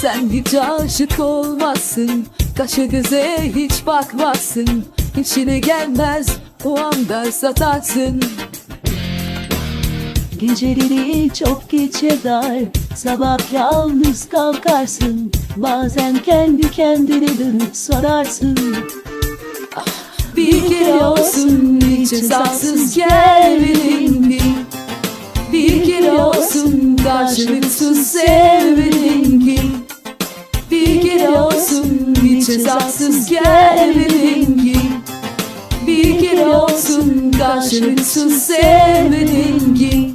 Sen hiç aşık olmazsın. Kaşı göze hiç bakmazsın. İçine gelmez o anda satarsın. Geceleri çok geç yatar Sabah yalnız kalkarsın. Bazen kendi kendine dönüp sorarsın. Bir kere olsun hiç hesapsız gelmedin mi? Bir kere olsun karşılıksız sevmedin olsun hiç hesapsız gelmedin ki. Bir kere olsun karşılıksız sevmedin ki